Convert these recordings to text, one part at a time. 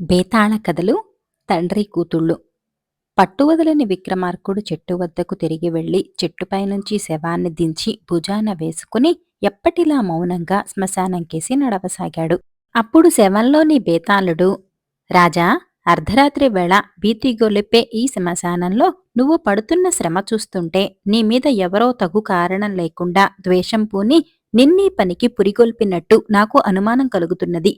బేతాళ కథలు తండ్రి కూతుళ్ళు. పట్టువదలని విక్రమార్కుడు చెట్టు వద్దకు తిరిగి వెళ్ళి చెట్టుపైనుంచి శవాన్ని దించి భుజాన వేసుకుని ఎప్పటిలా మౌనంగా శ్మశానంకేసి నడవసాగాడు. అప్పుడు శవంలోని బేతాళుడు రాజా అర్ధరాత్రి వేళ భీతి గొలిపే ఈ శ్మశానంలో నువ్వు పడుతున్న శ్రమ చూస్తుంటే నీ మీద ఎవరో తగు కారణం లేకుండా ద్వేషం పూని నిన్నీ పనికి పురిగొల్పినట్టు నాకు అనుమానం కలుగుతున్నది.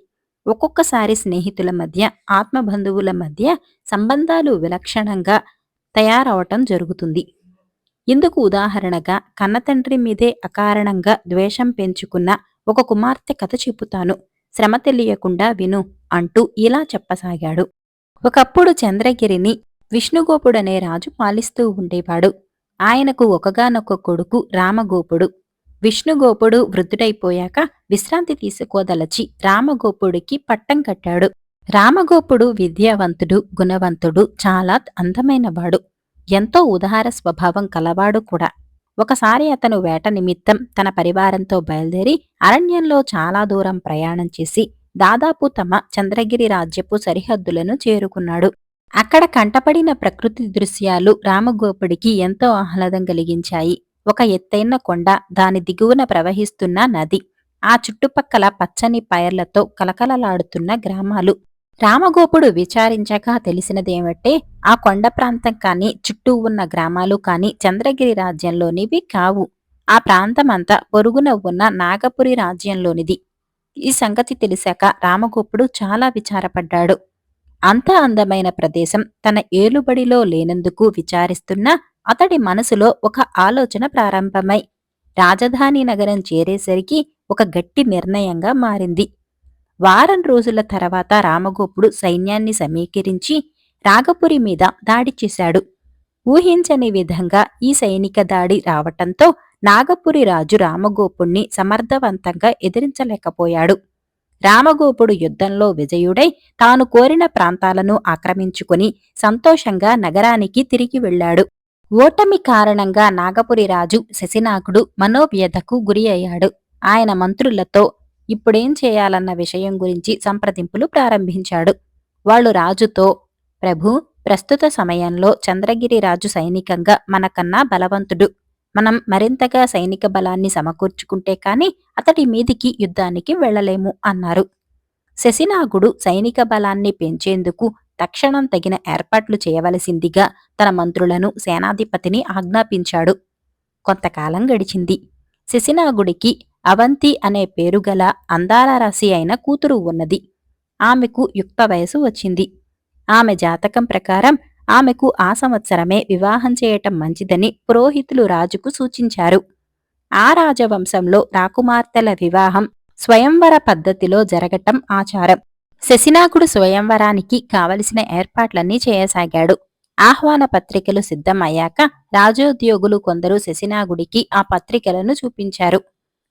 ఒక్కొక్కసారి స్నేహితుల మధ్య ఆత్మబంధువుల మధ్య సంబంధాలు విలక్షణంగా తయారవటం జరుగుతుంది. ఇందుకు ఉదాహరణగా కన్నతండ్రి మీదే అకారణంగా ద్వేషం పెంచుకున్న ఒక కుమార్తె కథ చెబుతాను. శ్రమ తెలియకుండా విను అంటూ ఇలా చెప్పసాగాడు. ఒకప్పుడు చంద్రగిరిని విష్ణుగోపుడనే రాజు పాలిస్తూ ఉండేవాడు. ఆయనకు ఒకగానొక కొడుకు రామగోపుడు. విష్ణుగోపుడు వృద్ధుడైపోయాక విశ్రాంతి తీసుకోదలచి రామగోపుడికి పట్టం కట్టాడు. రామగోపుడు విద్యావంతుడు గుణవంతుడు చాలా అందమైనవాడు. ఎంతో ఉదార స్వభావం కలవాడు కూడా. ఒకసారి అతను వేట నిమిత్తం తన పరివారంతో బయలుదేరి అరణ్యంలో చాలా దూరం ప్రయాణం చేసి దాదాపు తమ చంద్రగిరి రాజ్యపు సరిహద్దులను చేరుకున్నాడు. అక్కడ కంటపడిన ప్రకృతి దృశ్యాలు రామగోపుడికి ఎంతో ఆహ్లాదం కలిగించాయి. ఒక ఎత్తైన కొండ దాని దిగువన ప్రవహిస్తున్న నది. ఆ చుట్టుపక్కల పచ్చని పైర్లతో కలకలలాడుతున్న గ్రామాలు. రామగోపుడు విచారించగా తెలిసినదేమంటే ఆ కొండ ప్రాంతం కాని చుట్టూ ఉన్న గ్రామాలు కాని చంద్రగిరి రాజ్యంలోనివి కావు. ఆ ప్రాంతమంతా పొరుగున ఉన్న నాగపురి రాజ్యంలోనిది. ఈ సంగతి తెలిసాక రామగోపుడు చాలా విచారపడ్డాడు. అంత అందమైన ప్రదేశం తన ఏలుబడిలో లేనందుకు విచారిస్తున్నా అతడి మనసులో ఒక ఆలోచన ప్రారంభమై రాజధాని నగరం చేరేసరికి ఒక గట్టి నిర్ణయంగా మారింది. వారం రోజుల తర్వాత రామగోపుడు సైన్యాన్ని సమీకరించి రాగపురి మీద దాడి చేశాడు. ఊహించని విధంగా ఈ సైనిక దాడి రావటంతో నాగపురి రాజు రామగోపుణ్ణి సమర్థవంతంగా ఎదిరించలేకపోయాడు. రామగోపుడు యుద్ధంలో విజయుడై తాను కోరిన ప్రాంతాలను ఆక్రమించుకుని సంతోషంగా నగరానికి తిరిగి వెళ్ళాడు. ఓటమి కారణంగా నాగపురి రాజు శశినాకుడు మనోవ్యధకు గురి అయ్యాడు. ఆయన మంత్రులతో ఇప్పుడేం చేయాలన్న విషయం గురించి సంప్రదింపులు ప్రారంభించాడు. వాళ్ళు రాజుతో ప్రభు ప్రస్తుత సమయంలో చంద్రగిరి రాజు సైనికంగా మనకన్నా బలవంతుడు. మనం మరింతగా సైనిక బలాన్ని సమకూర్చుకుంటే కాని అతడి మీదికి యుద్ధానికి వెళ్ళలేము అన్నారు. శశినాగుడు సైనిక బలాన్ని పెంచేందుకు తక్షణం తగిన ఏర్పాట్లు చేయవలసిందిగా తన మంత్రులను సేనాధిపతిని ఆజ్ఞాపించాడు. కొంతకాలం గడిచింది. శశినాగుడికి అవంతి అనే పేరుగల అందాల రాశి అయిన కూతురు ఉన్నది. ఆమెకు యుక్త వయసు వచ్చింది. ఆమె జాతకం ప్రకారం ఆమెకు ఆ సంవత్సరమే వివాహం చేయటం మంచిదని పురోహితులు రాజుకు సూచించారు. ఆ రాజవంశంలో రాకుమార్తెల వివాహం స్వయంవర పద్ధతిలో జరగటం ఆచారం. శశినాకుడు స్వయంవరానికి కావలసిన ఏర్పాట్లన్నీ చేయసాగాడు. ఆహ్వాన పత్రికలు సిద్ధమయ్యాక రాజోద్యోగులు కొందరు శశినాగుడికి ఆ పత్రికలను చూపించారు.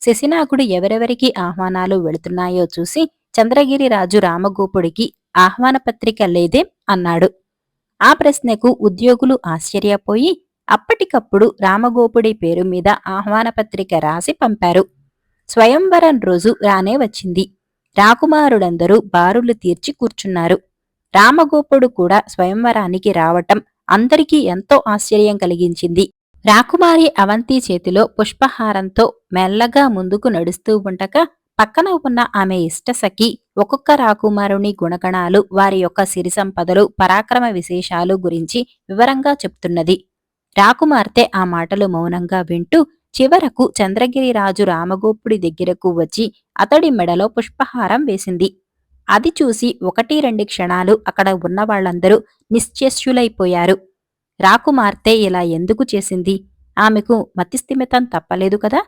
శశినాగుడు ఎవరెవరికి ఆహ్వానాలు వెళుతున్నాయో చూసి చంద్రగిరి రాజు రామగోపుడికి ఆహ్వాన పత్రిక లేదే అన్నాడు. ఆ ప్రశ్నకు ఉద్యోగులు ఆశ్చర్యపోయి అప్పటికప్పుడు రామగోపుడి పేరు మీద ఆహ్వాన పత్రిక రాసి పంపారు. స్వయంవరం రోజు రానే వచ్చింది. రాకుమారులందరూ బారులు తీర్చి కూర్చున్నారు. రామగోపుడు కూడా స్వయంవరానికి రావటం అందరికీ ఎంతో ఆశ్చర్యం కలిగించింది. రాకుమారి అవంతి చేతిలో పుష్పహారంతో మెల్లగా ముందుకు నడుస్తూ ఉండగా పక్కన ఉన్న ఆమె ఇష్టసఖి ఒక్కొక్క రాకుమారుని గుణగణాలు వారి యొక్క సిరి సంపదలు పరాక్రమ విశేషాలు గురించి వివరంగా చెప్తున్నది. రాకుమార్తె ఆ మాటలు మౌనంగా వింటూ చివరకు చంద్రగిరి రాజు రామగోపుడి దగ్గరకు వచ్చి అతడి మెడలో పుష్పహారం వేసింది. అది చూసి ఒకటి రెండు క్షణాలు అక్కడ ఉన్న వాళ్ళందరూ నిశ్చేష్యులైపోయారు. రాకుమార్తె ఇలా ఎందుకు చేసింది? ఆమెకు మతిస్థిమితం తప్పలేదు కదా?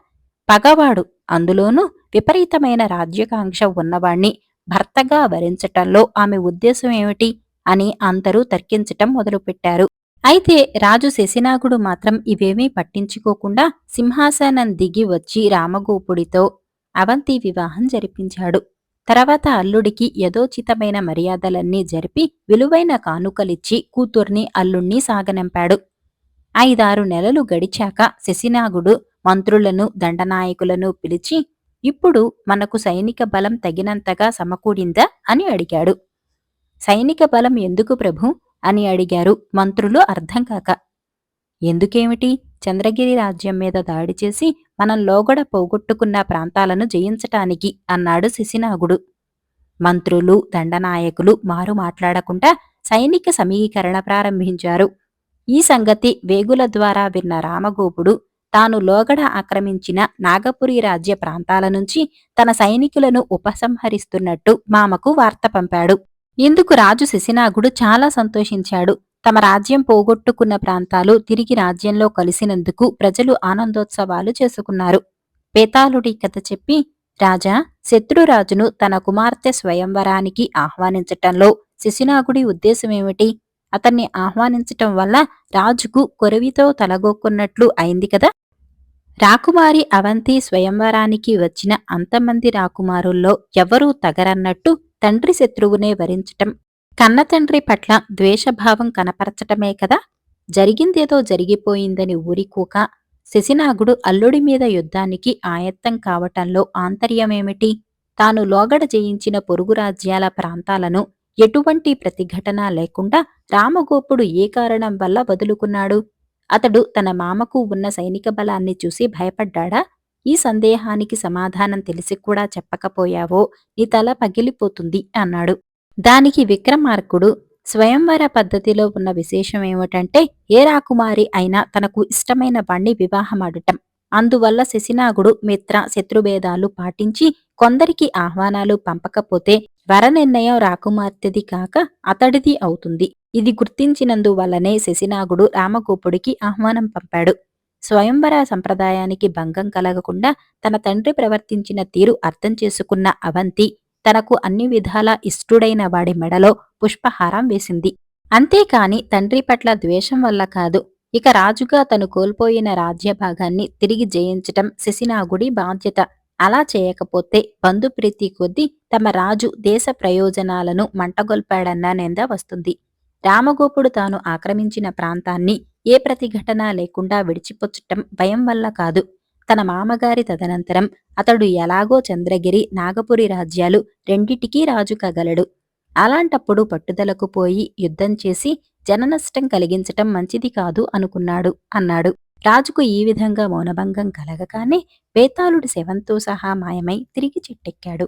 పగవాడు అందులోనూ విపరీతమైన రాజ్యకాంక్ష ఉన్నవాణ్ణి భర్తగా వరించటంలో ఆమె ఉద్దేశం ఏమిటి? అని అందరూ తర్కించటం మొదలుపెట్టారు. అయితే రాజు శశినాగుడు మాత్రం ఇవేమీ పట్టించుకోకుండా సింహాసనం దిగి వచ్చి రామగోపుడితో అవంతి వివాహం జరిపించాడు. తర్వాత అల్లుడికి యథోచితమైన మర్యాదలన్నీ జరిపి విలువైన కానుకలిచ్చి కూతుర్ని అల్లుణ్ణి సాగనంపాడు. ఐదారు నెలలు గడిచాక శశినాగుడు మంత్రులను దండనాయకులను పిలిచి ఇప్పుడు మనకు సైనిక బలం తగినంతగా సమకూడిందా? అని అడిగాడు. సైనిక బలం ఎందుకు ప్రభు? అని అడిగారు మంత్రులు అర్థం కాక. ఎందుకేమిటి? చంద్రగిరి రాజ్యం మీద దాడి చేసి మనం లోగడ పోగొట్టుకున్న ప్రాంతాలను జయించటానికి అన్నాడు శిశినాగుడు. మంత్రులు దండనాయకులు మారు మాట్లాడకుండా సైనిక సమీకరణ ప్రారంభించారు. ఈ సంగతి వేగుల ద్వారా విన్న రామగోపుడు తాను లోగడ ఆక్రమించిన నాగపురి రాజ్య ప్రాంతాల నుంచి తన సైనికులను ఉపసంహరిస్తున్నట్టు మామకు వార్త పంపాడు. ఇందుకు రాజు శిశినాగుడు చాలా సంతోషించాడు. తమ రాజ్యం పోగొట్టుకున్న ప్రాంతాలు తిరిగి రాజ్యంలో కలిసినందుకు ప్రజలు ఆనందోత్సవాలు చేసుకున్నారు. పేతాళుడి కథ చెప్పి రాజా శత్రురాజును తన కుమార్తె స్వయంవరానికి ఆహ్వానించటంలో శిశునాగుడి ఉద్దేశమేమిటి? అతన్ని ఆహ్వానించటం వల్ల రాజుకు కొరవితో తలగొక్కున్నట్లు అయింది కదా? రాకుమారి అవంతి స్వయంవరానికి వచ్చిన అంతమంది రాకుమారుల్లో ఎవరూ తగరన్నట్టు తండ్రి శత్రువునే వరించటం కన్నతండ్రి పట్ల ద్వేషభావం కనపరచటమే కదా? జరిగిందేదో జరిగిపోయిందని ఊరికూక శశినాగుడు అల్లుడి మీద యుద్ధానికి ఆయత్తం కావటంలో ఆంతర్యమేమిటి? తాను లోగడ జయించిన పొరుగు రాజ్యాల ప్రాంతాలను ఎటువంటి ప్రతిఘటన లేకుండా రామగోపుడు ఏ కారణం వల్ల వదులుకున్నాడు? అతడు తన మామకు ఉన్న సైనిక బలాన్ని చూసి భయపడ్డాడా? ఈ సందేహానికి సమాధానం తెలిసి కూడా చెప్పకపోయావో నీ తల పగిలిపోతుంది అన్నాడు. దానికి విక్రమార్కుడు స్వయంవర పద్ధతిలో ఉన్న విశేషం ఏమిటంటే ఏ రాకుమారి అయినా తనకు ఇష్టమైన వాణ్ణి వివాహమాడటం అందువల్ల శశినాగుడు మిత్ర శత్రుభేదాలు పాటించి కొందరికి ఆహ్వానాలు పంపకపోతే వర నిర్ణయం రాకుమార్తెది కాక అతడిది అవుతుంది. ఇది గుర్తించినందువల్లనే శశినాగుడు రామగోపుడికి ఆహ్వానం పంపాడు. స్వయంవర సంప్రదాయానికి భంగం కలగకుండా తన తండ్రి ప్రవర్తించిన తీరు అర్థం చేసుకున్న అవంతి తనకు అన్ని విధాలా ఇష్టుడైన వాడి మెడలో పుష్పహారం వేసింది. అంతేకాని తండ్రి పట్ల ద్వేషం వల్ల కాదు. ఇక రాజుగా తను కోల్పోయిన రాజ్యభాగాన్ని తిరిగి జయించటం శశినాగుడి బాధ్యత. అలా చేయకపోతే బంధుప్రీతి కొద్దీ తమ రాజు దేశ ప్రయోజనాలను మంటగొల్పాడన్న నింద వస్తుంది. రామగోపుడు తాను ఆక్రమించిన ప్రాంతాన్ని ఏ ప్రతిఘటన లేకుండా విడిచిపుచ్చటం భయం వల్ల కాదు. తన మామగారి తదనంతరం అతడు ఎలాగో చంద్రగిరి నాగపురి రాజ్యాలు రెండిటికీ రాజు కగలడు. అలాంటప్పుడు పట్టుదలకు పోయి యుద్ధం చేసి జననష్టం కలిగించటం మంచిది కాదు అనుకున్నాడు అన్నాడు. రాజుకు ఈ విధంగా మౌనభంగం కలగగానే బేతాళుడి శవంతో సహా మాయమై తిరిగి చెట్టెక్కాడు.